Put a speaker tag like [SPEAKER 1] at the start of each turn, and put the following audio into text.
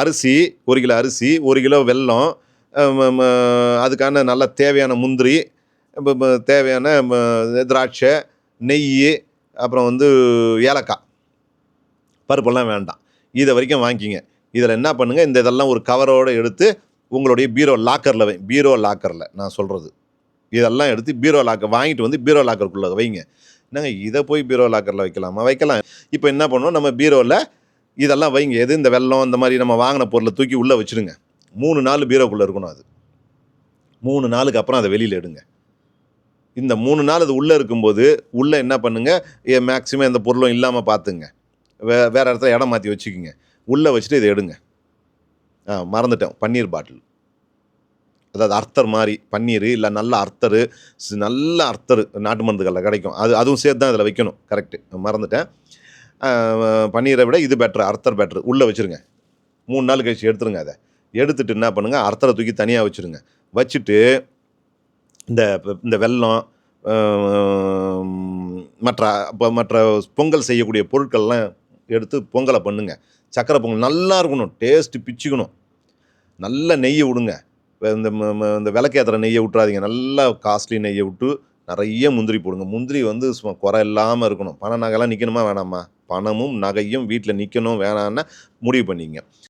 [SPEAKER 1] அரிசி ஒரு கிலோ அரிசி ஒரு கிலோ வெல்லம் அதுக்கான நல்ல தேவையான முந்திரி தேவையான திராட்சை நெய் அப்புறம் வந்து ஏலக்காய். பருப்பெல்லாம் வேண்டாம். இதை வரைக்கும் வாங்கிக்கிங்க. இதில் என்ன பண்ணுங்கள் இந்த இதெல்லாம் ஒரு கவரோடு எடுத்து உங்களுடைய பீரோ லாக்கரில் வை பீரோ லாக்கரில் நான் சொல்கிறது இதெல்லாம் எடுத்து பீரோ லாக்கர் வாங்கிட்டு வந்து பீரோ லாக்கருக்குள்ளே வைங்க. என்னங்க இதை போய் பீரோ லாக்கரில் வைக்கலாமா? வைக்கலாம். இப்போ என்ன பண்ணுவோம் நம்ம பீரோவில் இதெல்லாம் வைங்க. எது இந்த வெல்லம் இந்த மாதிரி நம்ம வாங்கின பொருளை தூக்கி உள்ளே வச்சுருங்க. மூணு நாள் பீரோக்குள்ளே இருக்கணும் அது. மூணு நாளுக்கு அப்புறம் அதை வெளியில் எடுங்க. இந்த மூணு நாள் அது உள்ளே இருக்கும்போது உள்ளே என்ன பண்ணுங்கள் மேக்ஸிமம் எந்த பொருளும் இல்லாமல் பார்த்துங்க. வே வேறு இடத்துல இடம் மாற்றி வச்சுக்கிங்க. உள்ளே வச்சுட்டு இதை எடுங்க. ஆ மறந்துட்டேன். பன்னீர் பாட்டில். அதாவது அர்த்தர் மாதிரி பன்னீர் இல்லை நல்ல அர்த்தர் ஸ்- நல்ல அர்த்தர் நாட்டு மருந்துகளில் கிடைக்கும். அது அதுவும் சேர்த்து தான் அதில் வைக்கணும். கரெக்டு மறந்துட்டேன். பன்னீரை விட இது பெட்ரு அர்த்தர் பெட்ரு உள்ளே வச்சுருங்க. மூணு நாள் கழிச்சு எடுத்துருங்க அதை. எடுத்துட்டு என்ன பண்ணுங்கள் அர்த்தரை தூக்கி தனியாக வச்சுருங்க. வச்சுட்டு இந்த இந்த வெல்லம் மற்ற இப்போ மற்ற பொங்கல் செய்யக்கூடிய பொருட்கள்லாம் எடுத்து பொங்கலை பண்ணுங்கள் சக்கரை பொங்கல் நல்லா இருக்கணும். டேஸ்ட்டு பிச்சுக்கணும். நல்ல நெய்யை விடுங்க. இந்த ம- இந்த விளக்கேற்றுற நெய்யை விட்றாதீங்க நல்லா காஸ்ட்லி நெய்யை விட்டு நிறைய முந்திரி போடுங்க. முந்திரி வந்து சும்மா குறை இல்லாமல் இருக்கணும். பண நகைலாம் நிற்கணுமா வேணாமா பணமும் நகையும் வீட்டில் நிற்கணும் வேணான்னா முடிவு பண்ணிங்க.